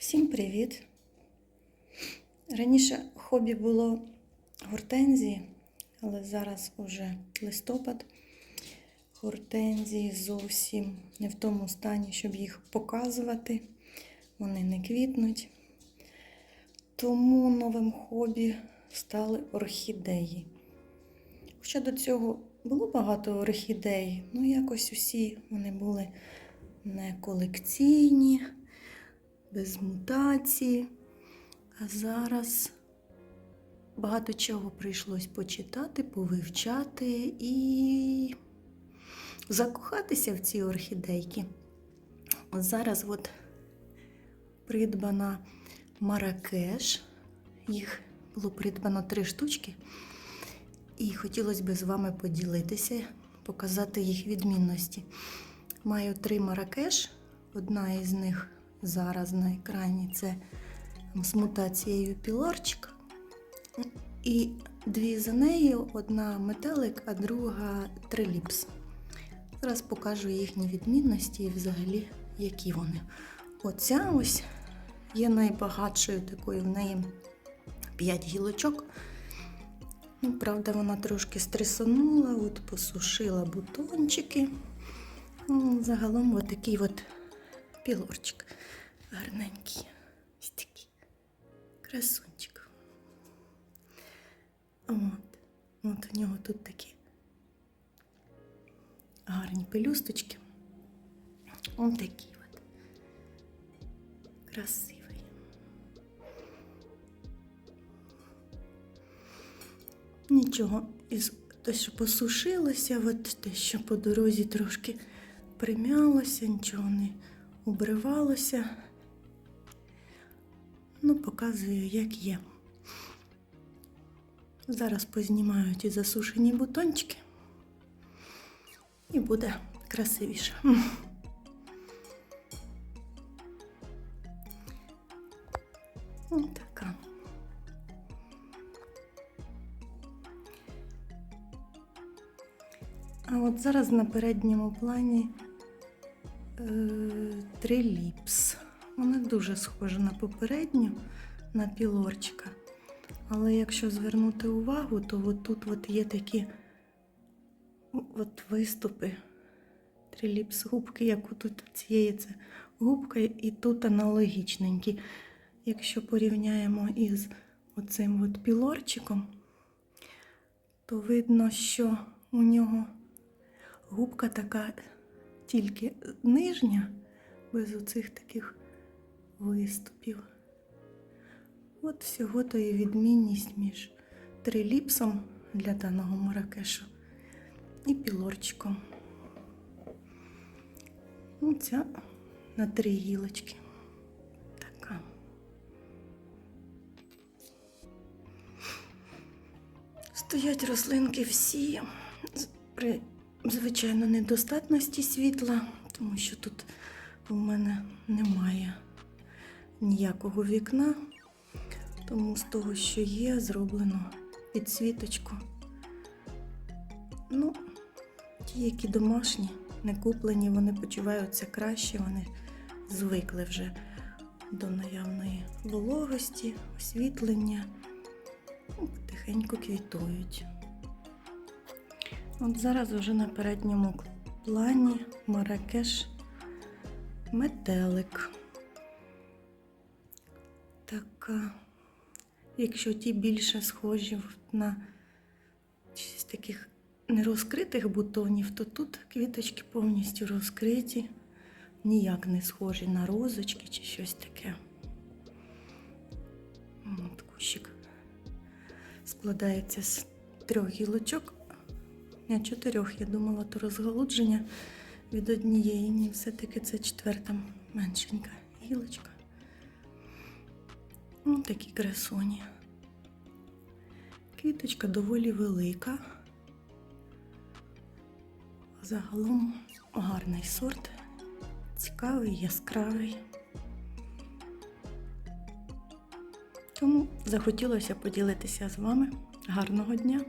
Всім привіт! Раніше хобі було гортензії, але зараз уже листопад. Гортензії зовсім не в тому стані, щоб їх показувати. Вони не квітнуть. Тому новим хобі стали орхідеї. Хоча до цього було багато орхідей, ну якось усі вони були не колекційні без мутації. А зараз багато чого прийшлось почитати, повивчати і закохатися в ці орхідейки. Зараз от придбана Маракеш. Їх було придбано три штучки. І хотілося б з вами поділитися, показати їх відмінності. Маю три Маракеш. Одна із них зараз на екрані це з мутацією пілорчик. І дві за нею: одна метелик, а друга триліпс. Зараз покажу їхні відмінності і взагалі, які вони. Оця ось є найбагатшою такою в неї 5 гілочок. Ну, правда, вона трошки стресанула, от посушила бутончики. Ну, загалом от такий от пілорчик гарненький. Ось такий красунчик. От. От у нього тут такі гарні пелюсточки. Ось такий от. Красивий. Нічого, із те, що посушилося, от те, що по дорозі трошки примялося, нічого не обривалося. Ну, показую, як є. Зараз познімаю ті засушені бутончики і буде красивіше. Ось така. А от зараз на передньому плані триліпс. Вона дуже схожа на попередню, на пілорчика. Але якщо звернути увагу, то от тут от є такі от виступи. Триліпс губки, як тут цієї це губка, і тут аналогічненькі. Якщо порівняємо із оцим от пілорчиком, то видно, що у нього губка така тільки нижня, без оцих таких виступів. От всього то і відмінність між триліпсом для даного маракешу і пілорчиком. Ну, ця на три гілочки. Така. Стоять рослинки всі звичайно, недостатності світла, тому що тут у мене немає ніякого вікна, тому з того, що є, зроблено підсвіточку. Ну, ті, які домашні, не куплені, вони почуваються краще, вони звикли вже до наявної вологості, освітлення, потихеньку квітують. От зараз вже на передньому плані Маракеш метелик. Така, якщо ті більше схожі на щось таких нерозкритих бутонів, то тут квіточки повністю розкриті, ніяк не схожі на розочки чи щось таке. От кущик складається з трьох гілочок. Не чотирьох, я думала, то розгалудження від однієї. Ні, все-таки це четверта меншенька гілочка. Ось такі красуні. Квіточка доволі велика. Загалом гарний сорт, цікавий, яскравий. Тому захотілося поділитися з вами. Гарного дня!